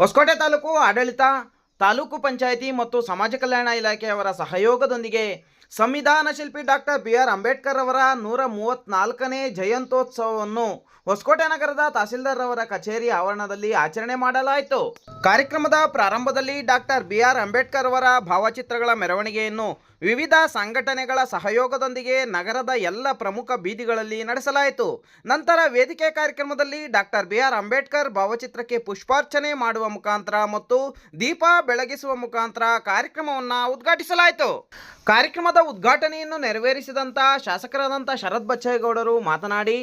ಹೊಸಕೋಟೆ ತಾಲೂಕು ಆಡಳಿತ ತಾಲೂಕು ಪಂಚಾಯಿತಿ ಮತ್ತು ಸಮಾಜ ಕಲ್ಯಾಣ ಇಲಾಖೆಯವರ ಸಹಯೋಗದೊಂದಿಗೆ ಸಂವಿಧಾನ ಶಿಲ್ಪಿ ಡಾಕ್ಟರ್ ಬಿ ಆರ್ ಅಂಬೇಡ್ಕರ್ ಅವರ ನೂರ ಮೂವತ್ತ್ನಾಲ್ಕನೇ ಜಯಂತ್ಯೋತ್ಸವವನ್ನು ಹೊಸಕೋಟೆ ನಗರದ ತಹಸೀಲ್ದಾರ್ ಅವರ ಕಚೇರಿ ಆವರಣದಲ್ಲಿ ಆಚರಣೆ ಮಾಡಲಾಯಿತು. ಕಾರ್ಯಕ್ರಮದ ಪ್ರಾರಂಭದಲ್ಲಿ ಡಾಕ್ಟರ್ ಬಿ ಆರ್ ಅಂಬೇಡ್ಕರ್ ಅವರ ಭಾವಚಿತ್ರಗಳ ಮೆರವಣಿಗೆಯನ್ನು ವಿವಿಧ ಸಂಘಟನೆಗಳ ಸಹಯೋಗದೊಂದಿಗೆ ನಗರದ ಎಲ್ಲ ಪ್ರಮುಖ ಬೀದಿಗಳಲ್ಲಿ ನಡೆಸಲಾಯಿತು. ನಂತರ ವೇದಿಕೆ ಕಾರ್ಯಕ್ರಮದಲ್ಲಿ ಡಾಕ್ಟರ್ ಬಿ ಆರ್ ಅಂಬೇಡ್ಕರ್ ಭಾವಚಿತ್ರಕ್ಕೆ ಪುಷ್ಪಾರ್ಚನೆ ಮಾಡುವ ಮುಖಾಂತರ ಮತ್ತು ದೀಪ ಬೆಳಗಿಸುವ ಮುಖಾಂತರ ಕಾರ್ಯಕ್ರಮವನ್ನು ಉದ್ಘಾಟಿಸಲಾಯಿತು. ಕಾರ್ಯಕ್ರಮದ ಉದ್ಘಾಟನೆಯನ್ನು ನೆರವೇರಿಸಿದಂಥ ಶಾಸಕರಾದಂಥ ಶರತ್ ಬಚ್ಚೇಗೌಡರು ಮಾತನಾಡಿ,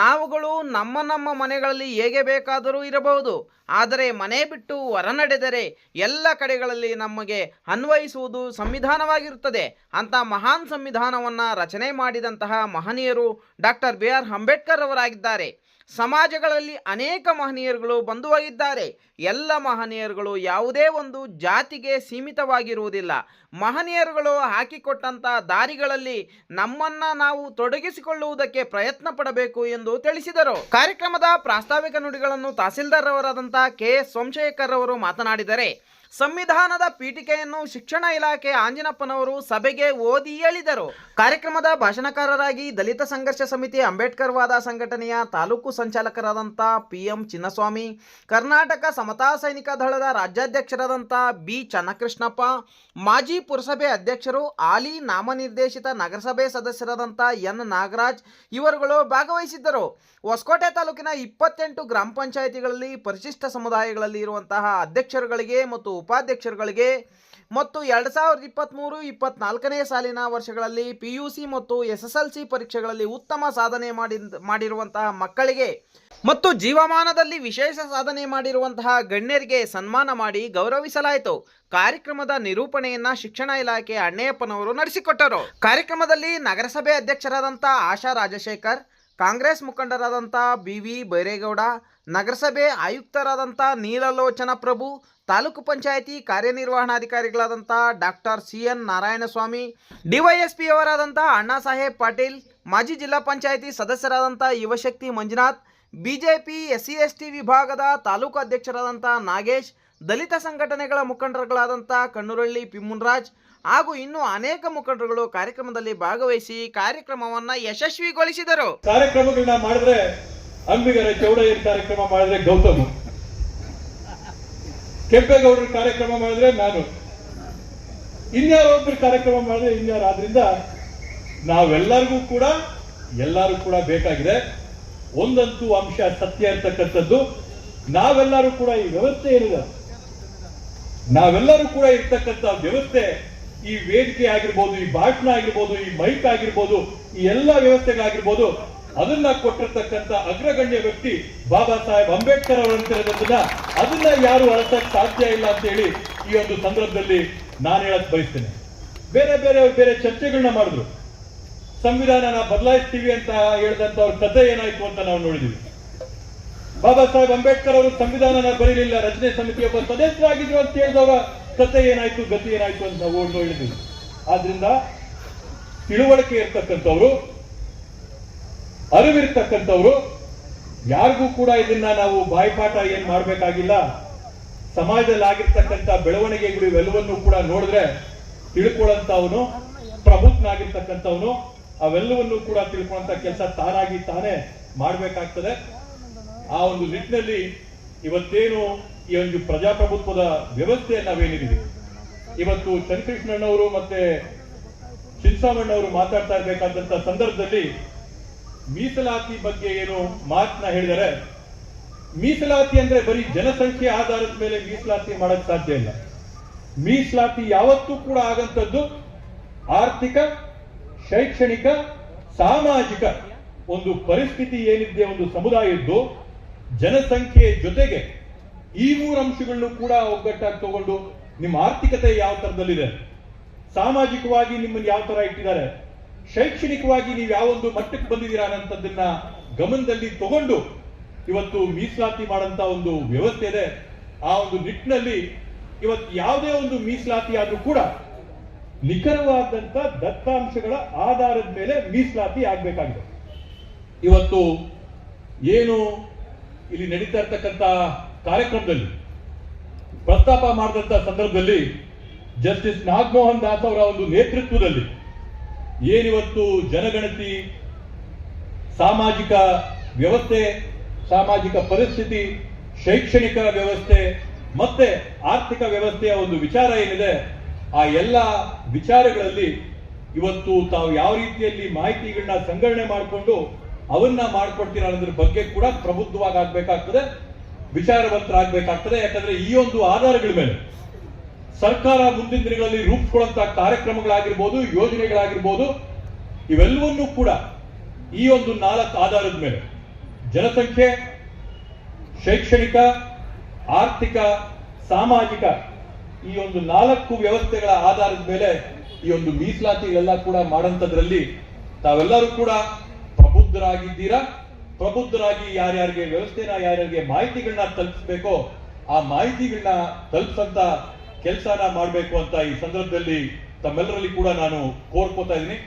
ನಾವುಗಳು ನಮ್ಮ ನಮ್ಮ ಮನೆಗಳಲ್ಲಿ ಹೇಗೆ ಬೇಕಾದರೂ ಇರಬಹುದು. ಆದರೆ ಮನೆ ಬಿಟ್ಟು ಹೊರ ನಡೆದರೆ ಎಲ್ಲ ಕಡೆಗಳಲ್ಲಿ ನಮಗೆ ಅನ್ವಯಿಸುವುದು ಸಂವಿಧಾನವಾಗಿರುತ್ತದೆ ಅಂತ ಮಹಾನ್ ಸಂವಿಧಾನವನ್ನು ರಚನೆ ಮಾಡಿದಂತಹ ಮಹನೀಯರು ಡಾಕ್ಟರ್ ಬಿ ಆರ್ ಅಂಬೇಡ್ಕರ್ ಅವರಾಗಿದ್ದಾರೆ. ಸಮಾಜಗಳಲ್ಲಿ ಅನೇಕ ಮಹನೀಯರುಗಳು ಬಂದು ಹೋಗಿದ್ದಾರೆ ಎಲ್ಲ ಮಹನೀಯರುಗಳು ಯಾವುದೇ ಒಂದು ಜಾತಿಗೆ ಸೀಮಿತವಾಗಿರುವುದಿಲ್ಲ. ಮಹನೀಯರುಗಳು ಹಾಕಿಕೊಟ್ಟಂಥ ದಾರಿಗಳಲ್ಲಿ ನಮ್ಮನ್ನ ನಾವು ತೊಡಗಿಸಿಕೊಳ್ಳುವುದಕ್ಕೆ ಪ್ರಯತ್ನ ಪಡಬೇಕು ಎಂದು ತಿಳಿಸಿದರು. ಕಾರ್ಯಕ್ರಮದ ಪ್ರಾಸ್ತಾವಿಕ ನುಡಿಗಳನ್ನು ತಹಸೀಲ್ದಾರ್ ಅವರಾದಂಥ ಕೆ. ಎಸ್ ಸೋಮಶೇಖರ್ ಅವರು ಮಾತನಾಡಿದರೆ ಸಂವಿಧಾನದ ಪೀಠಿಕೆಯನ್ನು ಶಿಕ್ಷಣ ಇಲಾಖೆ ಆಂಜಿನಪ್ಪನವರು ಸಭೆಗೆ ಓದಿ ಹೇಳಿದರು ಕಾರ್ಯಕ್ರಮದ ಭಾಷಣಕಾರರಾಗಿ ದಲಿತ ಸಂಘರ್ಷ ಸಮಿತಿ ಅಂಬೇಡ್ಕರ್ ವಾದ ಸಂಘಟನೆಯ ತಾಲೂಕು ಸಂಚಾಲಕರಾದಂಥ ಪಿ ಎಂ ಚಿನ್ನಸ್ವಾಮಿ, ಕರ್ನಾಟಕ ಸಮತಾ ಸೈನಿಕ ದಳದ ರಾಜ್ಯಾಧ್ಯಕ್ಷರಾದಂಥ ಬಿ ಚನ್ನಕೃಷ್ಣಪ್ಪ, ಮಾಜಿ ಪುರಸಭೆ ಅಧ್ಯಕ್ಷರು ಆಲಿ ನಾಮನಿರ್ದೇಶಿತ ನಗರಸಭೆ ಸದಸ್ಯರಾದಂಥ ಎನ್ ನಾಗರಾಜ್ ಇವರುಗಳು ಭಾಗವಹಿಸಿದ್ದರು. ಹೊಸಕೋಟೆ ತಾಲೂಕಿನ ಇಪ್ಪತ್ತೆಂಟು ಗ್ರಾಮ ಪಂಚಾಯಿತಿಗಳಲ್ಲಿ ಪರಿಶಿಷ್ಟ ಸಮುದಾಯಗಳಲ್ಲಿ ಇರುವಂತಹ ಅಧ್ಯಕ್ಷರುಗಳಿಗೆ ಮತ್ತು ಉಪಾಧ್ಯಕ್ಷರುಗಳಿಗೆ ಮತ್ತು ಎರಡು ಸಾವಿರದ ಇಪ್ಪತ್ತ್ಮೂರು ಇಪ್ಪತ್ನಾಲ್ಕನೇ ಸಾಲಿನ ವರ್ಷಗಳಲ್ಲಿ ಪಿ ಯು ಸಿ ಮತ್ತು ಎಸ್ ಎಸ್ ಎಲ್ ಸಿ ಪರೀಕ್ಷೆಗಳಲ್ಲಿ ಉತ್ತಮ ಸಾಧನೆ ಮಾಡಿ ಮಾಡಿರುವಂತಹ ಮಕ್ಕಳಿಗೆ ಮತ್ತು ಜೀವಮಾನದಲ್ಲಿ ವಿಶೇಷ ಸಾಧನೆ ಮಾಡಿರುವಂತಹ ಗಣ್ಯರಿಗೆ ಸನ್ಮಾನ ಮಾಡಿ ಗೌರವಿಸಲಾಯಿತು. ಕಾರ್ಯಕ್ರಮದ ನಿರೂಪಣೆಯನ್ನ ಶಿಕ್ಷಣ ಇಲಾಖೆ ಅಣ್ಣಯ್ಯಪ್ಪನವರು ನಡೆಸಿಕೊಟ್ಟರು. ಕಾರ್ಯಕ್ರಮದಲ್ಲಿ ನಗರಸಭೆ ಅಧ್ಯಕ್ಷರಾದಂಥ ಆಶಾ ರಾಜಶೇಖರ್ ಕಾಂಗ್ರೆಸ್ ಮುಖಂಡರಾದಂಥ ಬಿ ವಿ ಬೈರೇಗೌಡ, ನಗರಸಭೆ ಆಯುಕ್ತರಾದಂಥ ನೀಲಲೋಚನ Prabhu, taluk panchayat ಕಾರ್ಯನಿರ್ವಹಣಾಧಿಕಾರಿಗಳಾದಂಥ doctor C N Narayanaswamy DYSP ಅವರಾದಂಥ Anna Saheb Patil, ಮಾಜಿ ಜಿಲ್ಲಾ panchayat ಸದಸ್ಯರಾದಂಥ Yuvashakti Manjunath BJP S C S T ವಿಭಾಗದ ತಾಲೂಕು ಅಧ್ಯಕ್ಷರಾದಂಥ ನಾಗೇಶ್ ದಲಿತ ಸಂಘಟನೆಗಳ ಮುಖಂಡರುಗಳಾದಂಥ ಕಣ್ಣುರಳ್ಳಿ ಪಿಮ್ಮುನ್ರಾಜ್ ಹಾಗೂ ಇನ್ನೂ ಅನೇಕ ಮುಖಂಡರುಗಳು ಕಾರ್ಯಕ್ರಮದಲ್ಲಿ ಭಾಗವಹಿಸಿ ಕಾರ್ಯಕ್ರಮವನ್ನು ಯಶಸ್ವಿಗೊಳಿಸಿದರು. ಕಾರ್ಯಕ್ರಮಗಳನ್ನ ಮಾಡಿದ್ರೆ ಅಂಬಿಗರ ಚೌಡಯ್ಯನ ಕಾರ್ಯಕ್ರಮ ಮಾಡಿದ್ರೆ ಗೌತಮ್. ಕೆಂಪೇಗೌಡರ ಕಾರ್ಯಕ್ರಮ ಮಾಡಿದ್ರೆ ನಾನು. ಇನ್ಯಾರೋ ಒಬ್ಬರ ಕಾರ್ಯಕ್ರಮ ಮಾಡಿದ್ರೆ ಇನ್ಯಾರು. ಆದ್ರಿಂದ ನಾವೆಲ್ಲರಿಗೂ ಕೂಡ, ಎಲ್ಲರೂ ಕೂಡ ಬೇಕಾಗಿದೆ. ಒಂದಂತೂ ಅಂಶ ಸತ್ಯ ಇರ್ತಕ್ಕಂಥದ್ದು ನಾವೆಲ್ಲರೂ ಕೂಡ ಈ ವ್ಯವಸ್ಥೆ ಏನಿದೆ ನಾವೆಲ್ಲರೂ ಕೂಡ ಇರ್ತಕ್ಕಂಥ ವ್ಯವಸ್ಥೆ, ಈ ವೇದಿಕೆ ಆಗಿರ್ಬೋದು, ಈ ಭಾಷಣ ಆಗಿರ್ಬೋದು, ಈ ಮೈಕ್ ಆಗಿರ್ಬೋದು, ಈ ಎಲ್ಲ ವ್ಯವಸ್ಥೆಗಳಾಗಿರ್ಬೋದು, ಅದನ್ನ ಕೊಟ್ಟಿರ್ತಕ್ಕಂಥ ಅಗ್ರಗಣ್ಯ ವ್ಯಕ್ತಿ ಬಾಬಾ ಸಾಹೇಬ್ ಅಂಬೇಡ್ಕರ್ ಅವರಂತಿರೋದನ್ನ ಅದನ್ನ ಯಾರು ಅಳಸಕ್ ಸಾಧ್ಯ ಇಲ್ಲ ಅಂತ ಹೇಳಿ ಈ ಒಂದು ಸಂದರ್ಭದಲ್ಲಿ ನಾನು ಹೇಳಕ್ ಬಯಸ್ತೇನೆ. ಬೇರೆ ಬೇರೆ ಬೇರೆ ಚರ್ಚೆಗಳನ್ನ ಮಾಡಿದ್ರು. ಸಂವಿಧಾನನ ಬದಲಾಯಿಸ್ತೀವಿ ಅಂತ ಹೇಳಿದಂತ ಅವ್ರ ಕಥೆ ಏನಾಯ್ತು ಅಂತ ನಾವು ನೋಡಿದೀವಿ. ಬಾಬಾ ಸಾಹೇಬ್ ಅಂಬೇಡ್ಕರ್ ಅವರು ಸಂವಿಧಾನನ ಬರೀಲಿಲ್ಲ, ರಚನೆ ಸಮಿತಿ ಒಬ್ಬ ಸದಸ್ಯರಾಗಿದ್ರು ಅಂತ ಹೇಳಿದವರ ಕಥೆ ಏನಾಯ್ತು, ಗತಿ ಏನಾಯ್ತು ಅಂತ ನಾವು ಹೇಳಿದ್ವಿ ಆದ್ರಿಂದ ತಿಳುವಳಿಕೆ ಇರ್ತಕ್ಕಂಥವ್ರು, ಅರಿವಿರ್ತಕ್ಕಂಥವ್ರು, ಯಾರಿಗೂ ಕೂಡ ಇದನ್ನ ನಾವು ಬಾಯ್ಪಾಠ ಏನ್ ಮಾಡ್ಬೇಕಾಗಿಲ್ಲ. ಸಮಾಜದಲ್ಲಿ ಆಗಿರ್ತಕ್ಕಂಥ ಬೆಳವಣಿಗೆಗಳು ಇವೆಲ್ಲವನ್ನೂ ಕೂಡ ನೋಡಿದ್ರೆ ತಿಳ್ಕೊಳ್ಳಂತವನು ಪ್ರಬುದ್ಧನಾಗಿರ್ತಕ್ಕಂಥವನು, ಅವೆಲ್ಲವನ್ನೂ ಕೂಡ ತಿಳ್ಕೊಳ್ಳಂತ ಕೆಲಸ ತಾನಾಗಿ ತಾನೇ ಮಾಡ್ಬೇಕಾಗ್ತದೆ. ಆ ಒಂದು ನಿಟ್ಟಿನಲ್ಲಿ ಇವತ್ತೇನು ಈ ಒಂದು ಪ್ರಜಾಪ್ರಭುತ್ವದ ವ್ಯವಸ್ಥೆ ನಾವೇನಿದೆ ಇವತ್ತು ಚಂದ್ರಕೃಷ್ಣಣ್ಣವರು ಮತ್ತೆ ಚಿನ್ಸಾಮಣ್ಣವರು ಮಾತಾಡ್ತಾ ಇರಬೇಕಾದಂತ ಸಂದರ್ಭದಲ್ಲಿ ಮೀಸಲಾತಿ ಬಗ್ಗೆ ಏನು ಮಾತನ್ನ ಹೇಳಿದರೆ, ಮೀಸಲಾತಿ ಅಂದ್ರೆ ಬರೀ ಜನಸಂಖ್ಯೆ ಆಧಾರದ ಮೇಲೆ ಮೀಸಲಾತಿ ಮಾಡಕ್ ಸಾಧ್ಯ ಇಲ್ಲ. ಮೀಸಲಾತಿ ಯಾವತ್ತೂ ಕೂಡ ಆಗಂತದ್ದು ಆರ್ಥಿಕ, ಶೈಕ್ಷಣಿಕ, ಸಾಮಾಜಿಕ ಒಂದು ಪರಿಸ್ಥಿತಿ ಏನಿದೆ ಒಂದು ಸಮುದಾಯದ್ದು ಜನಸಂಖ್ಯೆ ಜೊತೆಗೆ ಈ ಮೂರು ಅಂಶಗಳನ್ನು ಕೂಡ ಒಗ್ಗಟ್ಟಾಗಿ ತಗೊಂಡು ನಿಮ್ಮ ಆರ್ಥಿಕತೆ ಯಾವ ತರದಲ್ಲಿದೆ ಸಾಮಾಜಿಕವಾಗಿ ನಿಮ್ಮನ್ನು ಯಾವ ತರ ಇಟ್ಟಿದ್ದಾರೆ? ಶೈಕ್ಷಣಿಕವಾಗಿ ನೀವು ಯಾವೊಂದು ಮಟ್ಟಕ್ಕೆ ಬಂದಿದ್ದೀರಾ ಅನ್ನೋಂಥದ್ದನ್ನ ಗಮನದಲ್ಲಿ ತಗೊಂಡು ಇವತ್ತು ಮೀಸಲಾತಿ ಮಾಡಂತ ಒಂದು ವ್ಯವಸ್ಥೆ ಇದೆ. ಆ ಒಂದು ನಿಟ್ಟಿನಲ್ಲಿ ಇವತ್ತು ಯಾವುದೇ ಒಂದು ಮೀಸಲಾತಿ ಆದ್ರೂ ಕೂಡ ನಿಖರವಾದಂತ ದತ್ತಾಂಶಗಳ ಆಧಾರದ ಮೇಲೆ ಮೀಸಲಾತಿ ಆಗಬೇಕಾಗಿದೆ. ಇವತ್ತು ಏನು ಇಲ್ಲಿ ನಡೀತಾ ಇರ್ತಕ್ಕಂಥ ಕಾರ್ಯಕ್ರಮದಲ್ಲಿ, ಪ್ರಸ್ತಾಪ ಮಾಡಿದಂತ ಸಂದರ್ಭದಲ್ಲಿ ಜಸ್ಟಿಸ್ ನಾಗಮೋಹನ್ ದಾಸ್ ಅವರ ಒಂದು ನೇತೃತ್ವದಲ್ಲಿ ಏನಿವತ್ತು ಜನಗಣತಿ, ಸಾಮಾಜಿಕ ವ್ಯವಸ್ಥೆ, ಸಾಮಾಜಿಕ ಪರಿಸ್ಥಿತಿ, ಶೈಕ್ಷಣಿಕ ವ್ಯವಸ್ಥೆ ಮತ್ತೆ ಆರ್ಥಿಕ ವ್ಯವಸ್ಥೆಯ ಒಂದು ವಿಚಾರ ಏನಿದೆ, ಆ ಎಲ್ಲ ವಿಚಾರಗಳಲ್ಲಿ ಇವತ್ತು ತಾವು ಯಾವ ರೀತಿಯಲ್ಲಿ ಮಾಹಿತಿಗಳನ್ನ ಸಂಗ್ರಹಣೆ ಮಾಡಿಕೊಂಡು ಅವನ್ನ ಮಾಡ್ಕೊಡ್ತೀರ ಅನ್ನೋದ್ರ ಬಗ್ಗೆ ಕೂಡ ಪ್ರಬುದ್ಧವಾಗಿ ಆಗ್ಬೇಕಾಗ್ತದೆ ವಿಚಾರವಂತರಾಗಬೇಕಾಗ್ತದೆ. ಯಾಕಂದ್ರೆ ಈ ಒಂದು ಆಧಾರಗಳ ಮೇಲೆ ಸರ್ಕಾರ ಮುಂದಿನ ದಿನಗಳಲ್ಲಿ ರೂಪಿಸ್ಕೊಳ್ಳುವಂತಹ ಕಾರ್ಯಕ್ರಮಗಳಾಗಿರ್ಬೋದು, ಯೋಜನೆಗಳಾಗಿರ್ಬೋದು, ಇವೆಲ್ಲವನ್ನೂ ಕೂಡ ಈ ಒಂದು ನಾಲ್ಕು ಆಧಾರದ ಮೇಲೆ ಜನಸಂಖ್ಯೆ, ಶೈಕ್ಷಣಿಕ, ಆರ್ಥಿಕ, ಸಾಮಾಜಿಕ ಈ ಒಂದು ನಾಲ್ಕು ವ್ಯವಸ್ಥೆಗಳ ಆಧಾರದ ಮೇಲೆ ಈ ಒಂದು ಮೀಸಲಾತಿಗಳೆಲ್ಲ ಕೂಡ ಮಾಡಂತದ್ರಲ್ಲಿ ತಾವೆಲ್ಲರೂ ಕೂಡ ಪ್ರಬುದ್ಧರಾಗಿದ್ದೀರಾ? ಪ್ರಬುದ್ಧರಾಗಿ ಯಾರ್ಯಾರಿಗೆ ವ್ಯವಸ್ಥೆನ, ಯಾರ್ಯಾರಿಗೆ ಮಾಹಿತಿಗಳನ್ನ ತಲುಪಿಸ್ಬೇಕೋ, ಆ ಮಾಹಿತಿಗಳನ್ನ ತಲುಪಿಸಂತ ಕೆಲಸನ ಮಾಡಬೇಕು ಅಂತ ಈ ಸಂದರ್ಭದಲ್ಲಿ ತಮ್ಮೆಲ್ಲರಲ್ಲಿ ಕೂಡ ನಾನು ಕೋರ್ಕೋತಾ ಇದ್ದೀನಿ.